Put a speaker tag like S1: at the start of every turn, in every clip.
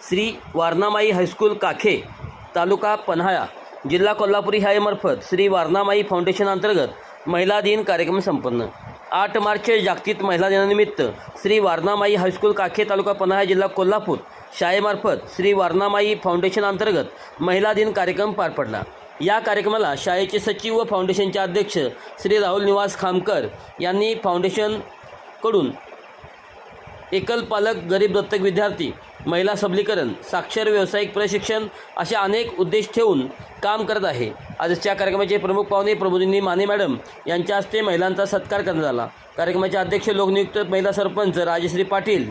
S1: Shri Warnamai high school Kakhe तालुका पन्हाळा जिल्हा कोल्हापुरी शाळेमार्फत Shri Warnamai foundation अंतर्गत महिला दिन कार्यक्रम संपन्न. आठ मार्च जागतिक महिला दिनानिमित्त श्री वारनामाई हायस्कूल काखे तालुका पन्हाळा जिल्हा कोल्हापूर शाळेमार्फत श्री वारनामाई फाउंडेशन अंतर्गत महिला दिन कार्यक्रम पार पडला. या कार्यक्रमाला शाळेचे सचिव व फाउंडेशनचे अध्यक्ष श्री राहुल निवास खामकर यांनी फाउंडेशनकडून एकल पालक गरीब दत्तक विद्यार्थी महिला सबलीकरण साक्षर व्यावसायिक प्रशिक्षण असे अनेक उद्देश ठेवून काम करत आहे. आजच्या कार्यक्रमाचे प्रमुख पाहुणे प्रबोधिनी माने मॅडम यांच्या हस्ते महिलांचा सत्कार करण्यात आला. कार्यक्रमाचे अध्यक्ष लोकनियुक्त महिला sarpanch Rajshree Patil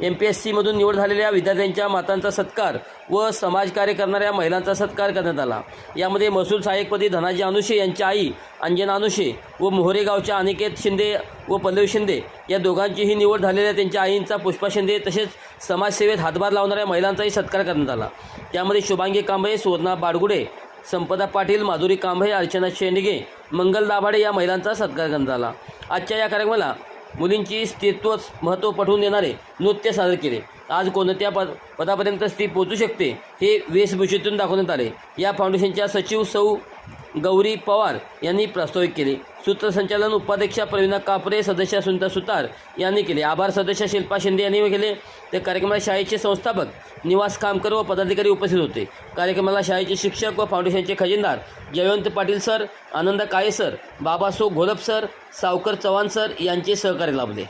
S1: M P S सीमधून निवड झालेल्या विद्यार्थ्यांच्या मातांचा सत्कार व समाजकार्य करणाऱ्या महिलांचा सत्कार करण्यात आला. यामध्ये महसूल सहाय्यकपदी धनाजी अनुशे यांच्या आई अंजना अनुशे व मोहरे गावच्या अनिकेत शिंदे व पल्लवी शिंदे या दोघांचीही निवड झालेल्या त्यांच्या आईंचा पुष्पा शिंदे तसेच समाजसेवेत हातभार लावणाऱ्या महिलांचाही सत्कार करण्यात आला. त्यामध्ये शुभांगी कांबळे सुवर्णा बाडगुडे संपदा पाटील माधुरी कांबळे अर्चना शेंडगे मंगल दाभाडे या महिलांचा सत्कार करण्यात आला. आजच्या या कार्यक्रमाला मुलींची स्त्रीत्व महत्त्व पटवून देणारे नृत्य सादर केले. आज कोणत्या पद पदापर्यंत स्त्री पोचू शकते हे वेशभूषेतून दाखवण्यात आले. या फाउंडेशनच्या सचिव सौ गौरी पवार यांनी प्रस्तावित केले. सूत्रसंचालन उपाध्यक्षा प्रवीणा कापरे सदस्य सुनीता सुतार यांनी केले. आभार सदस्य शिल्पा शिंदे यांनी केले. त्या कार्यक्रमाला शाळेचे संस्थापक निवास कामकर व पदाधिकारी उपस्थित होते. कार्यक्रमाला शाळेचे शिक्षक व फाउंडेशनचे खजिनदार Jaywant Patil sir Anand Kale sir Babaso Gholap sir Savkar Chavan sir यांचे सहकार्य लाभले.